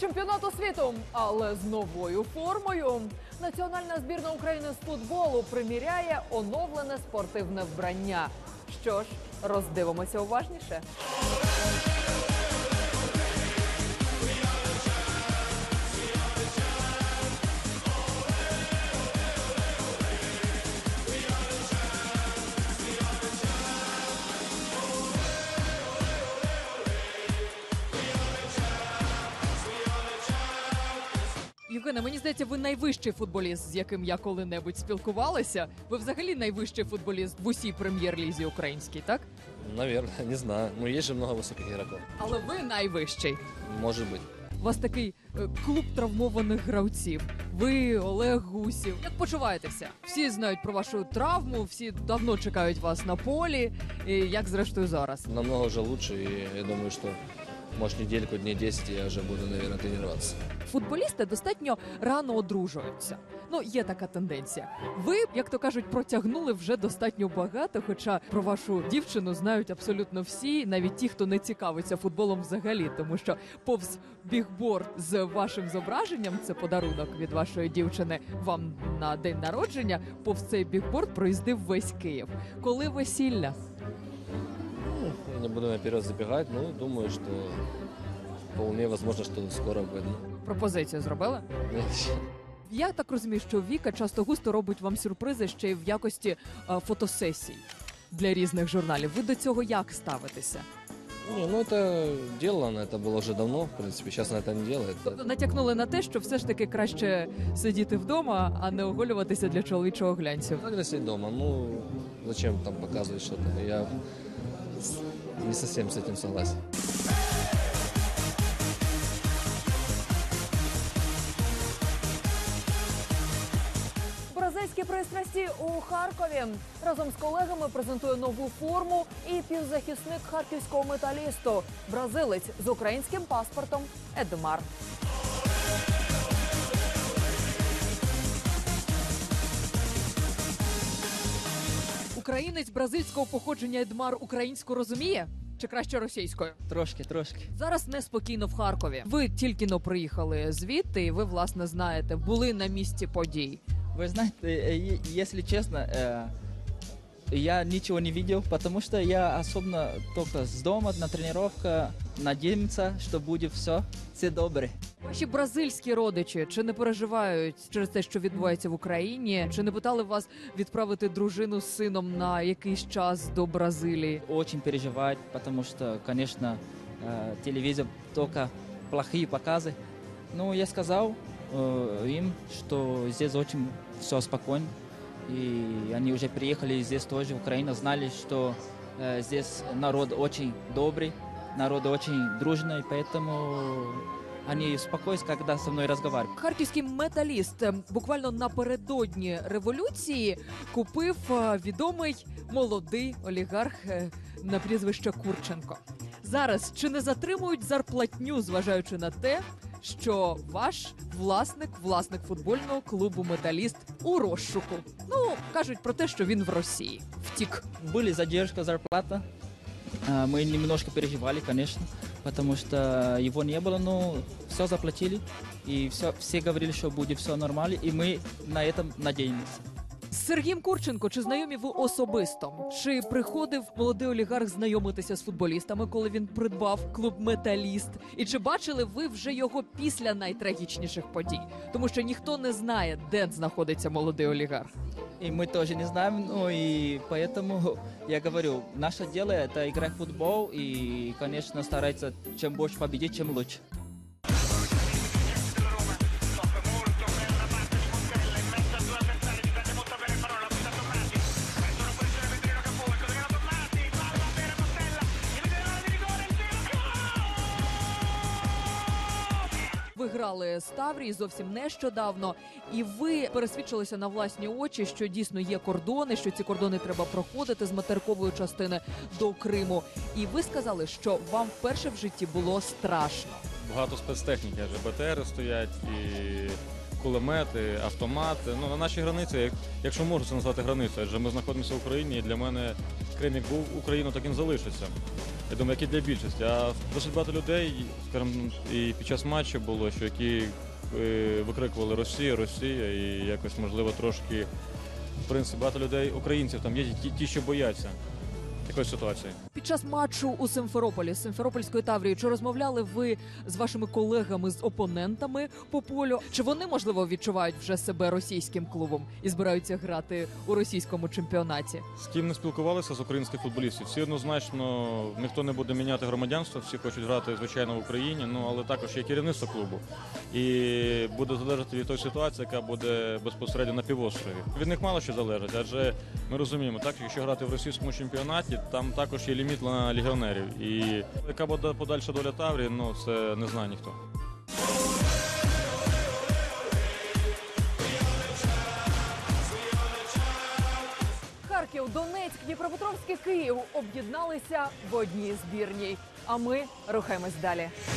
чемпіонату світу, але з новою формою. Національна збірна України з футболу приміряє оновлене спортивне вбрання. Що ж, роздивимося уважніше. Євгене, мені здається, ви найвищий футболіст, з яким я коли-небудь спілкувалася. Ви взагалі найвищий футболіст в усій прем'єр-лізі українській, так? Наверное, не знаю. Ну, есть же много высоких игроков. Але ви найвищий. Может быть. У вас такий е, клуб травмованих гравців. Ви Олег Гусів. Як почуваєтеся? Всі знають про вашу травму, всі давно чекають вас на полі. І як зрештою зараз? Намного уже лучше, и я думаю, что может недельку, дней 10 я уже буду, наверное, тренироваться. Футболісти достатньо рано одружуються. Ну, є така тенденція. Ви, як то кажуть, протягнули вже достатньо багато, хоча про вашу дівчину знають абсолютно всі, навіть ті, хто не цікавиться футболом взагалі, тому що повз бігборд з вашим зображенням, це подарунок від вашої дівчини вам на день народження. Повз цей бігборд проїздив весь Київ. Коли весілля? Не буду наперед забігати, ну думаю, що вполне возможно, що скоро видно. Пропозицію зробили? Я так розумію, що Віка часто густо робить вам сюрпризи ще й в якості е, фотосесій для різних журналів. Ви до цього як ставитеся? Не, ну это делала она, это было уже давно, в принципе, сейчас она это не делает. Тобто натякнули на те, що все ж таки краще сидіти вдома, а не оголюватися для чоловічого глянцю. Когда сидеть дома, ну, зачем там показывать что-то? Я с- не совсем с этим согласен. Пристрасті у Харкові разом з колегами презентує нову форму і півзахисник харківського металісту, бразилець з українським паспортом Едмар. Українець бразильського походження Едмар українську розуміє чи краще російською? Трошки, трошки. Зараз неспокійно в Харкові. Ви тільки но приїхали звідти, і ви власне знаєте, були на місці подій. Вы знаете, э, е- если честно, э, я ничего не видел, потому что я особенно только с дома на тренировка надеемся, что будет все, все добре. Ваші бразильські родичі чи не переживають через те, що відбувається в Україні? Чи не питали вас відправити дружину з сином на якийсь час до Бразилії? Очень переживать, потому что, конечно, э, телевизор только плохие показы. Ну, я сказал э, им, что здесь очень все спокойно. И они уже приехали здесь тоже, Украина, знали, что э, здесь народ очень добрый, народ очень дружный, поэтому они спокойны, когда со мной разговаривают. Харківський металіст е, буквально напередодні революції купив е, відомий молодий олігарх е, на прізвище Курченко. Зараз чи не затримують зарплатню, зважаючи на те, що ваш власник, власник футбольного клубу Металіст у розшуку? Ну кажуть про те, що він в Росії втік. Были задержка зарплата, А, мы немножко переживали, конечно, потому что его не было, но все заплатили, и все, все говорили, что будет все нормально, и мы на этом надеемся. З Сергієм Курченко чи знайомі ви особисто? Чи приходив молодий олігарх знайомитися з футболістами, коли він придбав клуб Металіст? І чи бачили ви вже його після найтрагічніших подій? Тому що ніхто не знає, де знаходиться молодий олігарх. И мы тоже не знаем, ну и поэтому я говорю, наше дело это играть в футбол, и, конечно, стараться чем больше победить, чем лучше. Ви грали з Таврії зовсім нещодавно, і ви пересвідчилися на власні очі, що дійсно є кордони, що ці кордони треба проходити з материкової частини до Криму. І ви сказали, що вам вперше в житті було страшно. Багато спецтехніки, адже БТРи стоять і кулемети, автомати. Ну, на нашій границі, як- якщо можна це назвати границею, адже ми знаходимося в Україні, і для мене Крим як був Україною, таким залишиться. Я думаю, як і для більшості. А досить багато людей, скажімо, і під час матчу було, що які е, викрикували Росія, Росія, і якось можливо трошки. В принципі, багато людей, українців там є ті, ті що бояться такої ситуації. Під час матчу у Симферополі з Симферопольської Таврії чи розмовляли ви з вашими колегами з опонентами по полю? Чи вони можливо відчувають вже себе російським клубом і збираються грати у російському чемпіонаті? З ким не спілкувалися з українських футболістів. Всі однозначно ніхто не буде міняти громадянство, всі хочуть грати звичайно в Україні. Ну але також є керівництво клубу. І буде залежати від тої ситуації, яка буде безпосередньо на півострові. Від них мало що залежить, адже ми розуміємо, так якщо грати в російському чемпіонаті, там також є ліміт на легіонерів. І яка буде подальша доля Таврії, ну це не знає ніхто. Харків, Донецьк, Дніпропетровський Київ об'єдналися в одній збірній. А ми рухаємось далі.